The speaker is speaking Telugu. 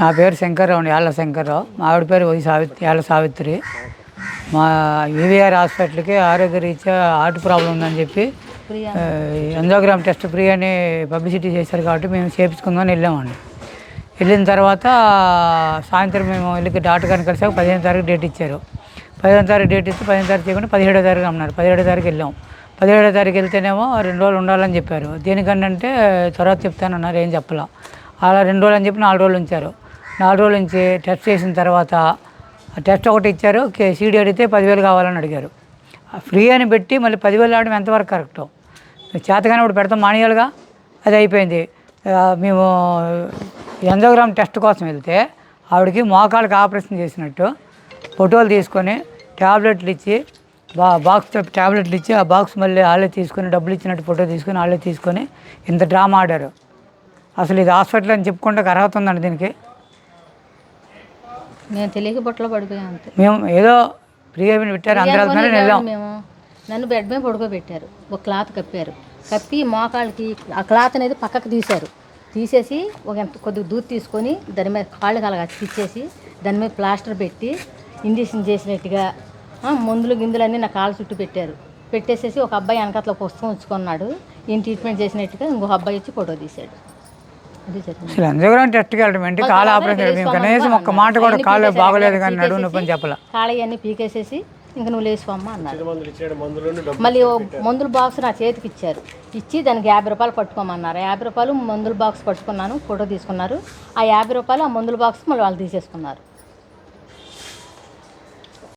నా పేరు శంకర్రావు అండి యాళ్ళ శంకర్రావు. మా ఆవిడ పేరు వై సావిత్రి యాళ్ళ సావిత్రి. మా ఈవీఆర్ హాస్పిటల్కి ఆరోగ్య రీత్యా హార్ట్ ప్రాబ్లం ఉందని చెప్పి ఎంజోగ్రామ్ టెస్ట్ ఫ్రీ అని పబ్లిసిటీ చేశారు కాబట్టి మేము చేపించుకుందామని వెళ్ళామండి. వెళ్ళిన తర్వాత సాయంత్రం మేము వెళ్ళి డాక్టర్ గారిని కలిసాక పదిహేను తారీఖు డేట్ ఇచ్చారు. పదిహేను తారీఖు డేట్ ఇస్తే పదిహేను తారీఖు చేయకుండా పదిహేడో తారీఖు అన్నారు పదిహేడో తారీఖు వెళ్ళాం. పదిహేడో తారీఖు వెళ్తేనేమో రెండు రోజులు ఉండాలని చెప్పారు. దేనికంటే తర్వాత చెప్తానన్నారు ఏం చెప్పలా. అలా రెండు రోజులు అని చెప్పి నాలుగు రోజులు ఉంచారు. నాలుగు రోజుల నుంచి టెస్ట్ చేసిన తర్వాత టెస్ట్ ఒకటి ఇచ్చారు కే- సీడీ అడిగితే పదివేలు కావాలని అడిగారు. ఆ ఫ్రీ అని పెట్టి మళ్ళీ పదివేలు ఆడడం ఎంతవరకు కరెక్టు? చేతగానే ఇప్పుడు పెడతాం మానేయాలిగా అది అయిపోయింది. మేము ఎంజోగ్రామ్ టెస్ట్ కోసం వెళ్తే ఆవిడకి మోకాళ్ళకి ఆపరేషన్ చేసినట్టు ఫోటోలు తీసుకొని ట్యాబ్లెట్లు ఇచ్చి బా బాక్స్ ట్యాబ్లెట్లు ఇచ్చి ఆ బాక్స్ మళ్ళీ వాళ్ళే తీసుకొని డబ్బులు ఇచ్చినట్టు ఫోటో తీసుకొని వాళ్ళే తీసుకొని ఇంత డ్రామా ఆడారు. అసలు ఇది హాస్పిటల్ అని చెప్పుకుంటే అర్హత ఉందండి దీనికి. నేను తెలియక బుట్టలో పడిపోయాను అంతే. మేము ఏదో ఫ్రీగా పెట్టారు అందరూ వెళ్తున్నారని వెళ్ళాము వెళ్ళాం. మేము నన్ను బెడ్ మీద పడుకోబెట్టారు ఒక క్లాత్ కప్పారు. కప్పి మోకాళ్ళకి ఆ క్లాత్ అనేది పక్కకు తీశారు. తీసేసి ఒక ఎంత కొద్దిగా దూది తీసుకొని దాని మీద కాళ్ళకి అలాగా తిచ్చేసి దాని మీద ప్లాస్టర్ పెట్టి ఇంజక్షన్ చేసినట్టుగా మందులు గిందులు అన్నీ నా కాళ్ళ చుట్టూ పెట్టారు. పెట్టేసేసి ఒక అబ్బాయి వెనకట్ల పుస్తకం ఉంచుకున్నాడు ఈయన ట్రీట్మెంట్ చేసినట్టుగా ఇంకొక అబ్బాయి వచ్చి ఫోటో తీశాడు. అసలు ఎంజోగ్రామ్ టెస్ట్కి వెళ్ళడం ఏంటి? కాలు ఆపరేషన్ మేము కనీసం ఒక్క మాట కూడా కాళ్ళు బాగోలేదు కానీ నడువు నొప్పి అని చెప్పాల. కాళ్ళయన్నీ పీకేసేసి ఇంక నువ్వు లేచిపోమ్మా అన్నారు మళ్ళీ మందుల బాక్స్ నా చేతికి ఇచ్చారు. ఇచ్చి దానికి యాభై రూపాయలు పట్టుకోమన్నారు. యాభై రూపాయలు మందుల బాక్స్ పట్టుకున్నాను ఫోటో తీసుకున్నారు. ఆ యాభై రూపాయలు ఆ మందుల బాక్స్ మళ్ళీ వాళ్ళు తీసేసుకున్నారు.